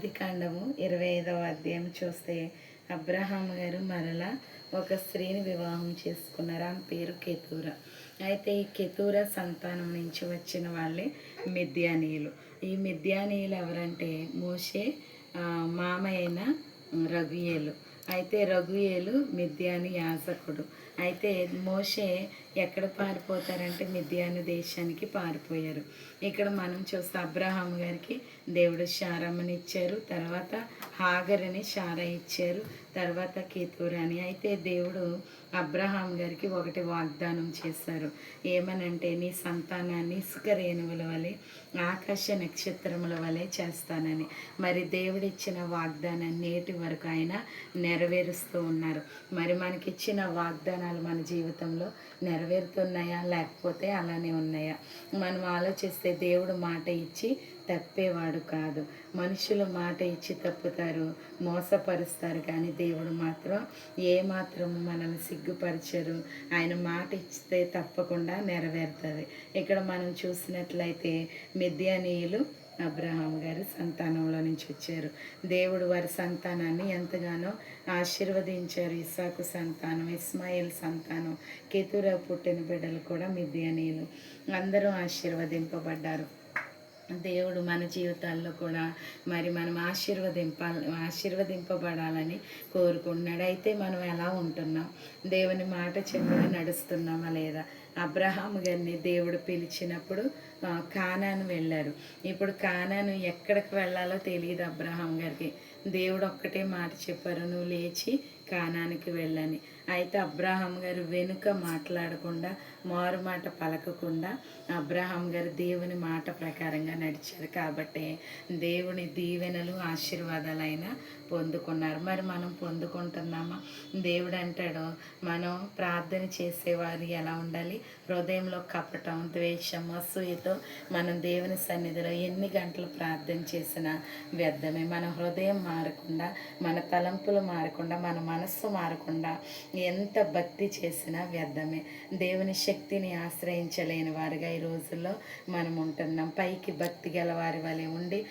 ఆది కాండము ఇరవై ఐదవ అధ్యాయం చూస్తే అబ్రహాం గారు మరలా ఒక స్త్రీని వివాహం చేసుకున్నారు. ఆమె పేరు కెతూర. అయితే ఈ కెతూర సంతానం నుంచి వచ్చిన వాళ్ళే మిద్యానీయులు. ఈ మిథ్యానీయులు ఎవరంటే మోషే మామయైన మామయ్యన రఘుయేలు అయితే రఘుయేలు మిథ్యాను యాజకుడు. అయితే మోషే ఎక్కడ పారిపోతారంటే మిద్యాను దేశానికి పారిపోయారు. ఇక్కడ మనం చూస్తే అబ్రహాం గారికి దేవుడు శారమ్మని ఇచ్చారు తర్వాత హాగరని శార ఇచ్చారు. తర్వాత కేతూరాని. అయితే దేవుడు అబ్రహాం గారికి ఒకటి వాగ్దానం చేశారు. ఏమనంటే నీ సంతానాన్ని ఇసుక రేణువుల వలె ఆకాశ నక్షత్రముల వలె చేస్తానని. మరి దేవుడిచ్చిన వాగ్దానాన్ని నేటి వరకు ఆయన నెరవేరుస్తూ ఉన్నారు. మరి మనకిచ్చిన వాగ్దానాలు మన జీవితంలో నెరవేరుతున్నాయా? లేకపోతే అలానే ఉన్నాయా? మనం ఆలోచిస్తే దేవుడు మాట ఇచ్చి తప్పేవాడు కాదు. మనుషులు మాట ఇచ్చి తప్పుతారు మోసపరుస్తారు. కానీ దేవుడు మాత్రం ఏ మాత్రం మనల్ని సిగ్గుపరచరు. ఆయన మాట ఇస్తే తప్పకుండా నెరవేరుతుంది. ఇక్కడ మనం చూసినట్లయితే మిథ్యానీయులు అబ్రహాం గారి సంతానంలో నుంచి వచ్చారు. దేవుడు వారి సంతానాన్ని ఎంతగానో ఆశీర్వదించారు. ఇసాకు సంతానం ఇస్మాయిల్ సంతానం కేతురావు పుట్టిన బిడ్డలు కూడా మిథ్యానీయులు అందరూ ఆశీర్వదింపబడ్డారు. దేవుడు మన జీవితాల్లో కూడా మరి మనం ఆశీర్వదింప ఆశీర్వదింపబడాలని కోరుకుంటున్నాడు. అయితే మనం ఎలా ఉంటున్నాం? దేవుని మాట చెప్పి నడుస్తున్నామా లేదా? అబ్రహాం గారిని దేవుడు పిలిచినప్పుడు కానాను వెళ్ళారు. ఇప్పుడు కానాను ఎక్కడికి వెళ్ళాలో తెలియదు అబ్రహాం గారికి. దేవుడు ఒక్కటే మాట చెప్పారు నువ్వు లేచి కానానికి వెళ్ళని. అయితే అబ్రహాం గారు వెనుక మాట్లాడకుండా మారు మాట పలకకుండా అబ్రహాం గారు దేవుని మాట ప్రకారంగా నడిచారు. కాబట్టి దేవుని దీవెనలు ఆశీర్వాదాలైనా పొందుకున్నారు. మరి మనం పొందుకుంటున్నామా? దేవుడు అంటాడు మనం ప్రార్థన చేసేవారు ఎలా ఉండాలి? హృదయంలో కపటం ద్వేషం అసూయతో మనం దేవుని సన్నిధిలో ఎన్ని గంటలు ప్రార్థన చేసినా వ్యర్థమే. మన హృదయం మారకుండా మన తలంపులు మారకుండా మన మనస్సు మారకుండా ఎంత భక్తి చేసినా వ్యర్థమే. దేవుని శక్తిని ఆశ్రయించలేని వారుగా ఈ రోజుల్లో మనం ఉంటున్నాం. పైకి భక్తి గల వారి వలె ఉండి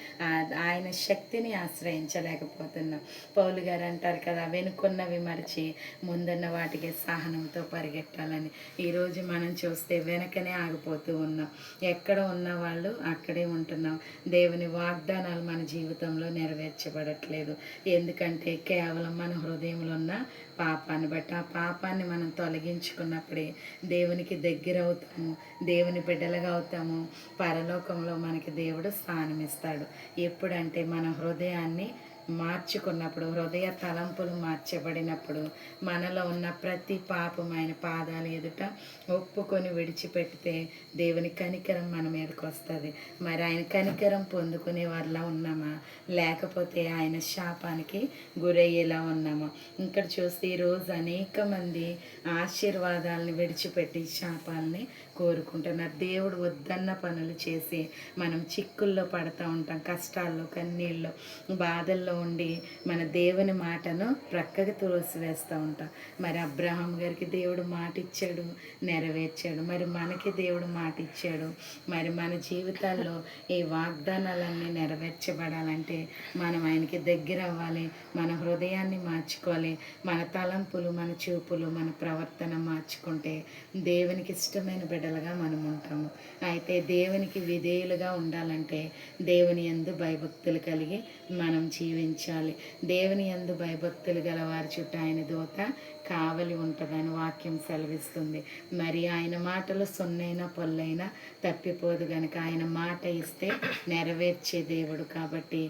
ఆయన శక్తిని ఆశ్రయించలేకపోతున్నాం. పౌలు గారు అంటారు కదా వెనుకున్నవి మరిచి ముందున్న వాటికి సహనంతో పరిగెట్టాలని. ఈరోజు మనం చూస్తే వెనకనే ఆగిపోతూ ఉన్నాం. ఎక్కడ ఉన్న వాళ్ళు అక్కడే ఉంటున్నాం. దేవుని వాగ్దానాలు మన జీవితంలో నెరవేర్చబడట్లేదు. ఎందుకంటే కేవలం మన హృదయంలో ఉన్న పాపాన్ని బట్టి ఆ పాపాన్ని మనం తొలగించుకున్నప్పుడే దేవునికి దగ్గర అవుతాము దేవుని బిడ్డలుగా అవుతాము. పరలోకంలో మనకి దేవుడు స్థానం ఇస్తాడు ఎప్పుడంటే మన హృదయాన్ని మార్చుకున్నప్పుడు హృదయ తలంపులు మార్చబడినప్పుడు మనలో ఉన్న ప్రతి పాపం ఆయన పాదాల ఎదుట ఒప్పుకొని విడిచిపెడితే దేవుని కనికరం మన మీదకి వస్తుంది. మరి ఆయన కనికరం పొందుకునే వారిలా ఉన్నామా? లేకపోతే ఆయన శాపానికి గురయ్యేలా ఉన్నామా? ఇక్కడ చూస్తే ఈరోజు అనేక మంది ఆశీర్వాదాలని విడిచిపెట్టి శాపాలని కోరుకుంటున్నారు దేవుడు వద్దన్న పనులు చేసి మనం చిక్కుల్లో పడుతూ ఉంటాం. కష్టాల్లో కన్నీళ్ళు బాధల్లో ఉండి మన దేవుని మాటను ప్రక్కకి త్రోసివేస్తూ ఉంటాం. మరి అబ్రహాం గారికి దేవుడు మాట ఇచ్చాడు నెరవేర్చాడు. మరి మనకి దేవుడు మాట ఇచ్చాడు మరి మన జీవితాల్లో ఈ వాగ్దానాలన్నీ నెరవేర్చబడాలంటే మనం ఆయనకి దగ్గర అవ్వాలి. మన హృదయాన్ని మార్చుకోవాలి. మన తలంపులు మన చూపులు మన ప్రవర్తన మార్చుకుంటే దేవునికి ఇష్టమైన బిడ్డ బిడ్డలుగా మనం ఉంటాము అయితే దేవునికి విధేయులుగా ఉండాలంటే దేవుని ఎందు భయభక్తులు కలిగి మనం జీవించాలి. దేవుని ఎందు భయభక్తులు గల వారి చుట్టూ ఆయన దూత కావలి ఉంటుందని వాక్యం సెలవిస్తుంది. మరి ఆయన మాటలు సొన్నైనా పొల్లైనా తప్పిపోదు కనుక ఆయన మాట ఇస్తే నెరవేర్చే దేవుడు కాబట్టి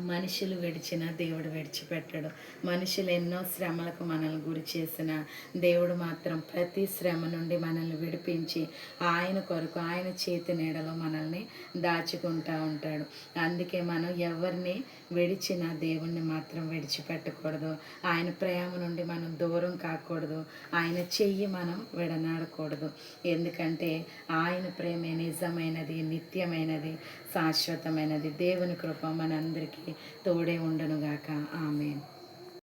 మనుషులు విడిచిన దేవుడు విడిచిపెట్టడు. మనుషులు ఎన్నో శ్రమలకు మనల్ని గురి చేసిన దేవుడు మాత్రం ప్రతి శ్రమ నుండి మనల్ని విడిపించి ఆయన కొరకు ఆయన చేతి నీడలో మనల్ని దాచుకుంటూ ఉంటాడు. అందుకే మనం ఎవరిని విడిచిన దేవుణ్ణి మాత్రం విడిచిపెట్టకూడదు. ఆయన ప్రేమ నుండి మనం దూరం కాకూడదు. ఆయన చెయ్యి మనం విడనాడకూడదు. ఎందుకంటే ఆయన ప్రేమే నిజమైనది నిత్యమైనది శాశ్వతమైనది. దేవుని కృప మనందరికీ తోడే ఉండునుగాక. ఆమెన్.